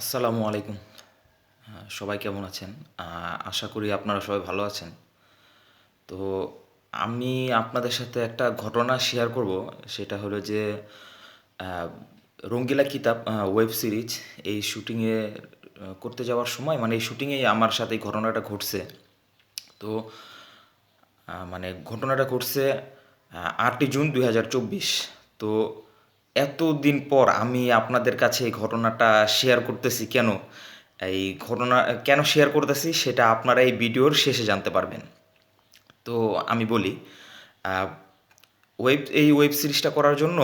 আসসালামু আলাইকুম। সবাই কেমন আছেন? আশা করি আপনারা সবাই ভালো আছেন। তো আমি আপনাদের সাথে একটা ঘটনা শেয়ার করব। সেটা হলো যে রঙ্গিলা কিতাব ওয়েব সিরিজ এই শুটিংয়ে করতে যাওয়ার সময় মানে এই শুটিংয়েই আমার সাথে এই ঘটনাটা ঘটছে। তো মানে ঘটনাটা ঘটছে আটই জুন দুই হাজার চব্বিশ। তো এতদিন পর আমি আপনাদের কাছে এই ঘটনাটা শেয়ার করতেছি কেন? এই ঘটনা, কেন শেয়ার করতেছি সেটা আপনারা এই ভিডিওর শেষে জানতে পারবেন। তো আমি বলি ওয়েব এই ওয়েব সিরিজটা করার জন্য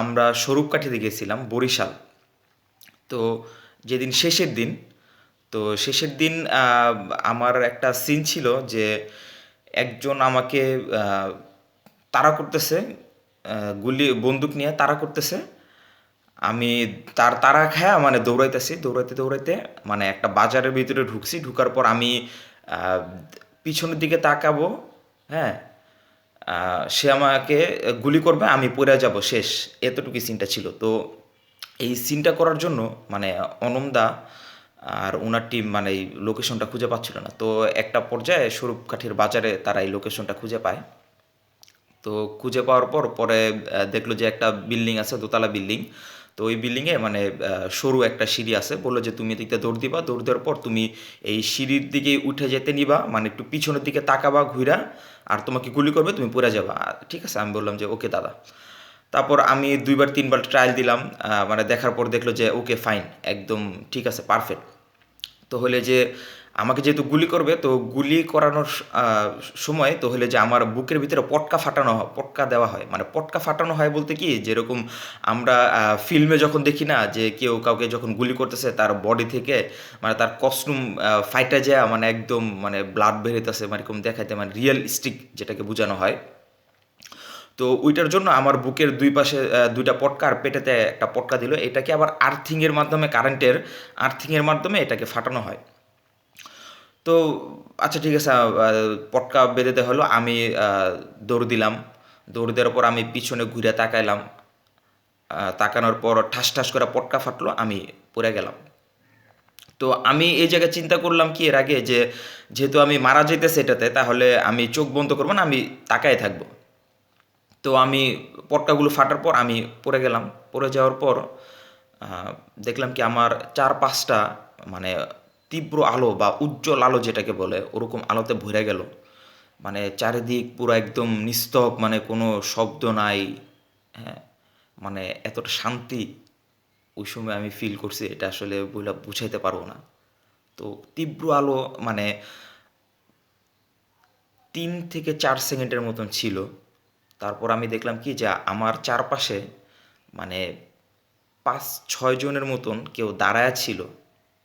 আমরা স্বরূপকাঠিতে গেছিলাম, বরিশাল। তো যেদিন শেষের দিন, তো শেষের দিন আমার একটা সিন ছিল যে একজন আমাকে তাড়া করতেছে গুলি, বন্দুক নিয়ে তাড়া করতেছে। আমি তার তারা খায়া মানে দৌড়াইতেছি, দৌড়াইতে দৌড়াইতে মানে একটা বাজারের ভিতরে ঢুকছি। ঢুকার পর আমি পিছনের দিকে তাকাবো হ্যাঁ? সে আমাকে গুলি করবে, আমি পড়ে যাব, শেষ। এতটুকু সিনটা ছিল। তো এই সিনটা করার জন্য মানে অনমদা আর ওনার টিম মানে এই লোকেশনটা খুঁজে পাচ্ছিল না। তো একটা পর্যায়ে স্বরূপকাঠির বাজারে তারা এই লোকেশনটা খুঁজে পায়। তো খুঁজে পাওয়ার পর পরে দেখল যে একটা বিল্ডিং আছে, দোতলা বিল্ডিং। তো ওই বিল্ডিংয়ে মানে সরু একটা সিঁড়ি আছে। বলল যে তুমি এদিকে দৌড় দিবা। দৌড় দেওয়ার পর তুমি এই সিঁড়ির দিকে উঠে যেতে নিবা। মানে একটু পিছনের দিকে তাকাবা ঘুরা আর তোমাকে গুলি করবে, তুমি পড়ে যাবা। ঠিক আছে, আমি বললাম যে, ওকে দাদা। তারপর আমি দুইবার, তিনবার ট্রায়াল দিলাম। মানে দেখার পর দেখল যে, ওকে ফাইন একদম ঠিক আছে পারফেক্ট তো হলে যে আমাকে যেহেতু গুলি করবে, তো গুলি করানোর সময় তো হলে যে আমার বুকের ভিতরে পটকা ফাটানো হয়, পটকা দেওয়া হয়। মানে পটকা ফাটানো হয় বলতে কি, যেরকম আমরা ফিল্মে যখন দেখি না যে কেউ কাউকে যখন গুলি করতেছে, তার বডি থেকে মানে তার কস্টিউম ফাইটা যায় মানে একদম মানে ব্লাড বেরোতেছে মানে এরকম দেখাইতে মানে রিয়েলিস্টিক যেটাকে বোঝানো হয়। তো ওইটার জন্য আমার বুকের দুই পাশে দুইটা পটকা আর পেটেতে একটা পটকা দিল। এটাকে আবার আর্থিংয়ের মাধ্যমে কারেন্টের আর্থিংয়ের মাধ্যমে এটাকে ফাটানো হয়। তো আচ্ছা ঠিক আছে পটকা বেঁধে দেওয়া হলো, আমি দৌড় দিলাম। দৌড় দেওয়ার পর আমি পিছনে ঘুরে তাকাইলাম। তাকানোর পর ঠাস ঠাস করে পটকা ফাটলো, আমি পড়ে গেলাম। তো আমি এই জায়গায় চিন্তা করলাম কি এর আগে যে, যেহেতু আমি মারা যেতেছে এটাতে, তাহলে আমি চোখ বন্ধ করব না, আমি তাকায় থাকব। তো আমি পটকাগুলো ফাটার পর আমি পড়ে গেলাম। পড়ে যাওয়ার পর দেখলাম কি আমার চার পাঁচটা মানে তীব্র আলো বা উজ্জ্বল আলো যেটাকে বলে, ওরকম আলোতে ভরে গেল। মানে চারিদিক পুরো একদম নিস্তব মানে কোনো শব্দ নাই। হ্যাঁ মানে এতটা শান্তি ওই সময় আমি ফিল করছি, এটা আসলে বইলা বুঝাইতে পারব না। তো তীব্র আলো মানে তিন থেকে চার সেকেন্ডের মতন ছিল। তারপর আমি দেখলাম কি যে, আমার চারপাশে মানে পাঁচ, ছয় জনের মতন কেউ দাঁড়ায় ছিল।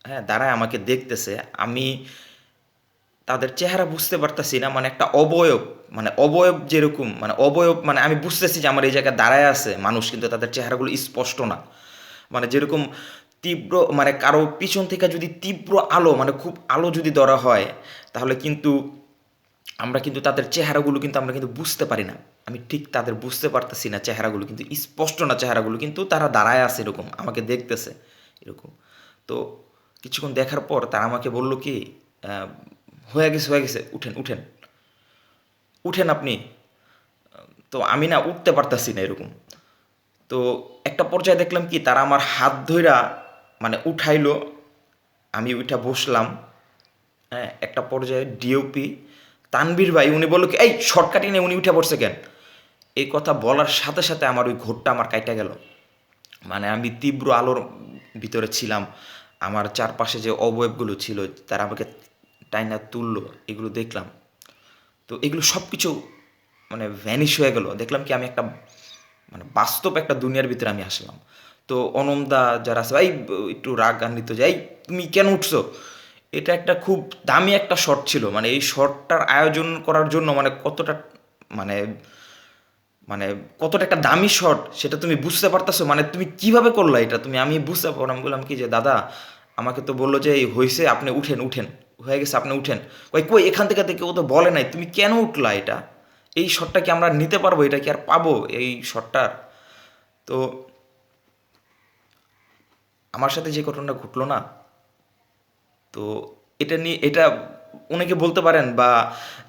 হ্যাঁ দাঁড়ায় আমাকে দেখতেছে। আমি তাদের চেহারা বুঝতে পারতাছি না মানে একটা অবয়ব মানে অবয়ব যেরকম মানে অবয়ব মানে আমি বুঝতেছি যে আমার এই জায়গায় দাঁড়ায় আছে মানুষ, কিন্তু তাদের চেহারাগুলো স্পষ্ট না। মানে যেরকম তীব্র মানে কারও পিছন থেকে যদি তীব্র আলো মানে খুব আলো যদি ধরা হয়, তাহলে কিন্তু আমরা কিন্তু তাদের চেহারাগুলো কিন্তু আমরা কিন্তু বুঝতে পারি না। আমি ঠিক তাদের বুঝতে পারতেছি না চেহারাগুলো, কিন্তু স্পষ্ট না চেহারাগুলো, কিন্তু তারা দাঁড়ায় আছে এরকম, আমাকে দেখতেছে এরকম। তো কিছুক্ষণ দেখার পর তারা আমাকে বলল কি হয়ে গেছে হয়ে গেছে, উঠেন উঠেন। উঠেন আপনি। তো আমি না উঠতে পারতাছি না এরকম। তো একটা পর্যায়ে দেখলাম কি, তারা আমার হাত ধইরা মানে উঠাইলো। আমি উঠা বসলাম। হ্যাঁ একটা পর্যায়ে ডিওপি তানবীর ভাই, উনি বলল কি, এই শর্টকাটে নিয়ে উনি উঠে পড়ছে কেন? এই কথা বলার সাথে সাথে আমার ওই ঘোরটা আমার কাইটা গেল। মানে আমি তীব্র আলোর ভিতরে ছিলাম। আমার চারপাশে যে অবয়বগুলো ছিল, তারা আমাকে টাইনা তুললো, এগুলো দেখলাম। তো এগুলো সব কিছু মানে ভ্যানিশ হয়ে গেল। দেখলাম কি আমি একটা মানে বাস্তব একটা দুনিয়ার ভিতরে আমি আসলাম। তো অনমদা যারা আছে ভাই একটু রাগ গান্বিত যে, এই, তুমি কেন উঠছো? এটা একটা খুব দামি একটা শট ছিল। মানে এই শটটার আয়োজন করার জন্য মানে কতটা মানে মানে কতটা একটা দামি শট সেটা তুমি বুঝতে পারতেছো? মানে তুমি কীভাবে করলা এটা? তুমি আমি বুঝতে পারো আমি বললাম কি যে, দাদা, আমাকে তো বলল যে, এই হয়েছে আপনি উঠেন উঠেন। হয়ে গেছে, আপনি উঠেন। কই কই, এখান থেকে কেউ তো বলে নাই। তুমি কেন উঠলা এটা? এই শটটা কি আমরা নিতে পারব? এটা কি আর পাবো, এই শটটার তো আমার সাথে যে ঘটনাটা ঘটলো না, তো এটা নিয়ে, এটা অনেকে বলতে পারেন বা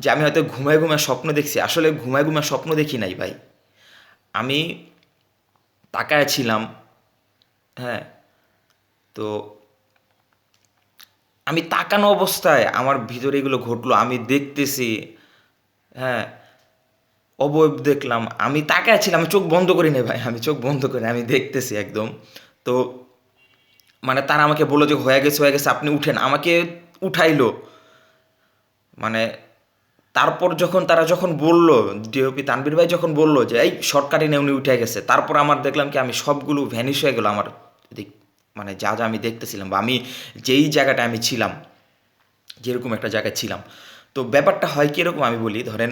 যে আমি হয়তো ঘুমায় ঘুমায় স্বপ্ন দেখছি। আসলে ঘুমায় ঘুমায় স্বপ্ন দেখি নাই ভাই। আমি তাকায় ছিলাম হ্যাঁ। তো আমি তাকানো অবস্থায় আমার ভিতরে এগুলো ঘটলো, আমি দেখতেছি হ্যাঁ। অবয়ব দেখলাম, আমি তাকায় ছিলাম, আমি চোখ বন্ধ করি না ভাই, আমি চোখ বন্ধ করি আমি দেখতেছি একদম। তো মানে তারা আমাকে বলল যে হয়ে গেছে হয়ে গেছে, আপনি উঠেন। আমাকে উঠাইলো মানে তারপর যখন তারা যখন বলল ডিওপি তানবির ভাই যখন বলল যে, এই শর্টকাটে নেউনি উঠে গেছে। তারপর আমার দেখলাম কি, আমি সবগুলো ভ্যানিশ হয়ে গেলো আমার দিক মানে যা যা আমি দেখতেছিলাম বা আমি যেই জায়গাটা আমি ছিলাম, যেরকম একটা জায়গায় ছিলাম। তো ব্যাপারটা হয় কীরকম আমি বলি, ধরেন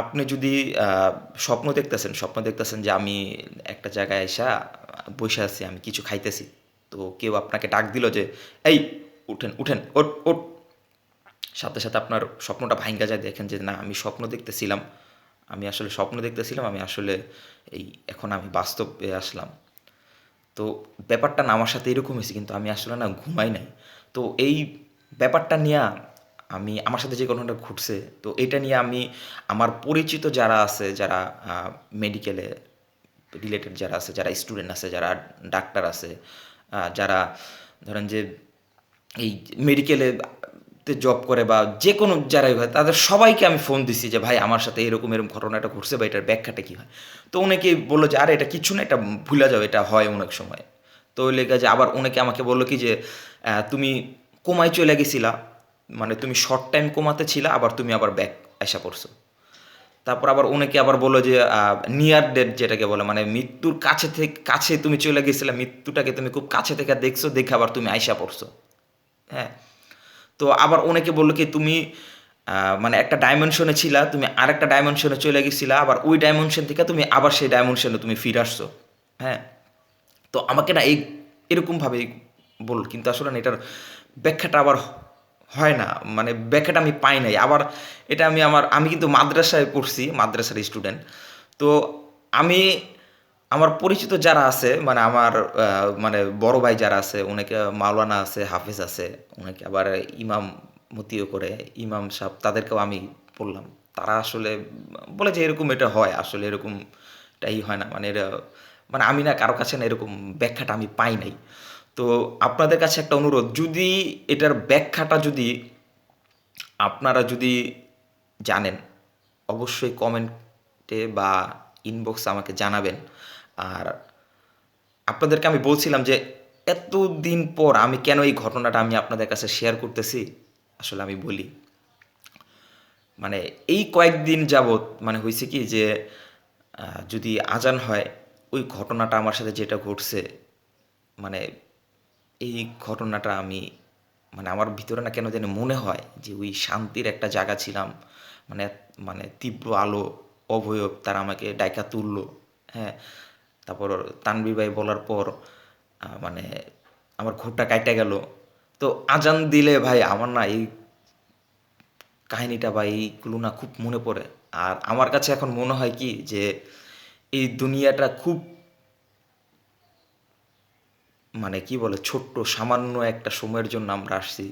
আপনি যদি স্বপ্ন দেখতেছেন স্বপ্ন দেখতেছেন যে আমি একটা জায়গায় এসা বসে আছি, আমি কিছু খাইতেছি, তো কেউ আপনাকে ডাক দিল যে, এই, উঠেন উঠেন ওট ওট সাথে সাথে আপনার স্বপ্নটা ভাঙ্গা যায়, দেখেন যে না, আমি স্বপ্ন দেখতেছিলাম। আমি আসলে স্বপ্ন দেখতেছিলাম, আমি আসলে এই এখন আমি বাস্তবে আসলাম। তো ব্যাপারটা না আমার সাথে এরকম হয়েছে, কিন্তু আমি আসলে না ঘুমাই নাই। তো এই ব্যাপারটা নিয়ে আমি, আমার সাথে যে ঘটনাটা ঘটছে, তো এটা নিয়ে আমি, আমার পরিচিত যারা আছে, যারা মেডিকেলে রিলেটেড যারা আছে, যারা স্টুডেন্ট আছে, যারা ডাক্তার আছে যারা ধরেন যে এই মেডিকেলে জব করে বা যে কোনো যারাই হয় তাদের সবাইকে আমি ফোন দিছি যে, ভাই, আমার সাথে এরকম এরকম ঘটনাটা ঘটছে বা এটার ব্যাখ্যাটা কী হয়? তো অনেকে বলল যে, আরে, এটা কিছু না, এটা ভুলে যাও এটা হয় অনেক সময়। তো ওই লেগে যে, আবার অনেকে আমাকে বলল কি যে তুমি কোমায় চলে গেছিলা মানে তুমি শর্ট টাইম কোমাতে ছিলা, আবার তুমি আবার ব্যাক আসা পড়ছো। তারপর আবার অনেকে আবার বলো যে নিয়ার ডেট যেটাকে বলে মানে মৃত্যুর কাছে থেকে কাছে তুমি চলে গেছিলে, মৃত্যুটাকে তুমি খুব কাছে থেকে দেখছ, দেখে আবার তুমি আইসা পড়ছো। হ্যাঁ? তো আবার অনেকে বলল কি, তুমি মানে একটা ডাইমেনশনে ছিলা, তুমি আরেকটা ডাইমেনশনে চলে গেছিলা, আবার ওই ডাইমেনশন থেকে তুমি আবার সেই ডাইমেনশনে তুমি ফিরে আসছো। হ্যাঁ? তো আমাকে না এই এরকমভাবে বল, কিন্তু আসলে না এটার ব্যাখ্যাটা আবার হয় না মানে ব্যাখ্যাটা আমি পাই নাই। আবার এটা আমি আমার, আমি কিন্তু মাদ্রাসায় পড়ছি, মাদ্রাসার স্টুডেন্ট তো আমি আমার পরিচিত যারা আছে মানে আমার মানে বড় ভাই যারা আছে অনেকে মাওলানা আছে, হাফেজ আছে অনেকে আবার ইমাম মতিও করে, ইমাম সাহেব, তাদেরকেও আমি বললাম। তারা আসলে বলে যে এরকম এটা হয়, আসলে এরকমটাই হয় না। মানে এটা মানে আমি না কারও কাছে না এরকম ব্যাখ্যাটা আমি পাই নাই। তো আপনাদের কাছে একটা অনুরোধ, যদি এটার ব্যাখ্যাটা যদি আপনারা যদি জানেন, অবশ্যই কমেন্টে বা ইনবক্সে আমাকে জানাবেন। আর আপনাদেরকে আমি বলছিলাম যে এতদিন পর আমি কেন এই ঘটনাটা আমি আপনাদের কাছে শেয়ার করতেছি? আসলে আমি বলি। মানে এই কয়েকদিন যাবৎ মানে হয়েছে কি যে যদি আজান হয়, ওই ঘটনাটা আমার সাথে যেটা ঘটছে মানে এই ঘটনাটা আমি মানে আমার ভিতরে না কেন জানি মনে হয় যে ওই শান্তির একটা জায়গা ছিলাম। মানে মানে তীব্র আলো অবয়ব তারা আমাকে ডাইকা তুললো। হ্যাঁ তারপর তানবীর ভাই বলার পর মানে আমার ঘোরটা কাইটা গেল। তো আজান দিলে ভাই আমার না এই কাহিনীটা বা এইগুলো না খুব মনে পড়ে। আর আমার কাছে এখন মনে হয় কি যে এই দুনিয়াটা খুব মানে কি বলে, ছোট্ট, সামান্য একটা সময়ের জন্য আমরা আসছি।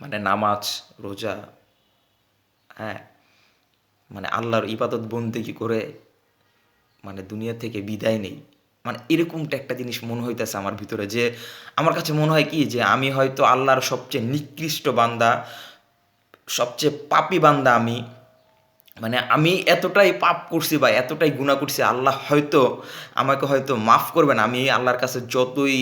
মানে নামাজ, রোজা হ্যাঁ মানে আল্লাহর ইবাদত বন্দেগি করে মানে দুনিয়া থেকে বিদায় নেই। মানে এরকমটা একটা জিনিস মনে হইতেছে আমার ভিতরে যে, আমার কাছে মনে হয় কি যে, আমি হয়তো আল্লাহর সবচেয়ে নিকৃষ্ট বান্দা, সবচেয়ে পাপী বান্দা আমি। মানে আমি এতটাই পাপ করছি বা এতটাই গুণা করছি, আল্লাহ হয়তো আমাকে হয়তো মাফ করবেন। আমি আল্লাহর কাছে যতই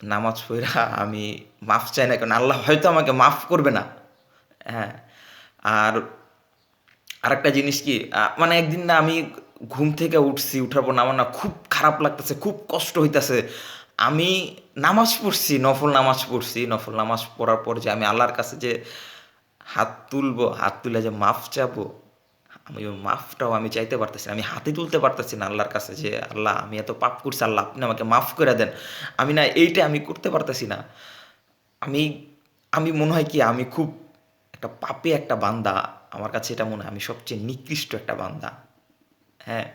নামাজ পড়া, আমি মাফ চাই না, কারণ আল্লাহ হয়তো আমাকে মাফ করবে না। হ্যাঁ আর আরেকটা জিনিস কি মানে একদিন না আমি ঘুম থেকে উঠছি, উঠার পর আমার না খুব খারাপ লাগতেছে, খুব কষ্ট হইতাছে। আমি নামাজ পড়ছি, নফল নামাজ পড়ছি, নফল নামাজ পড়ার পর যে আমি আল্লাহর কাছে যে হাত তুলবো, হাত তুলে যে মাফ চাবো, আমি ওই মাফটাও আমি চাইতে পারতেছি না, আমি হাতে তুলতে পারতেছি না আল্লাহর কাছে যে, আল্লাহ, আমি এত পাপ করছি, আল্লাহ, আপনি আমাকে মাফ করে দেন। আমি না এইটা আমি করতে পারতেছি না। আমি আমি মনে হয় কি, আমি খুব একটা পাপে একটা বান্দা, আমার কাছে এটা মনে হয় আমি সবচেয়ে নিকৃষ্ট একটা বান্দা। হ্যাঁ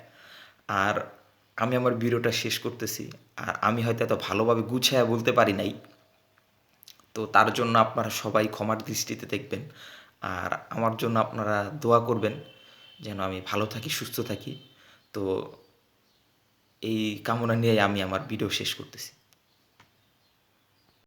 আর আমি আমার ভিডিওটা শেষ করতেছি। আর আমি হয়তো এত ভালোভাবে গুছায়া বলতে পারি নাই। তো তার জন্য আপনারা সবাই ক্ষমার দৃষ্টিতে দেখবেন। আর আমার জন্য আপনারা দোয়া করবেন, যেন আমি ভালো থাকি, সুস্থ থাকি। তো এই কামনা নিয়ে আমি আমার ভিডিও শেষ করতেছি।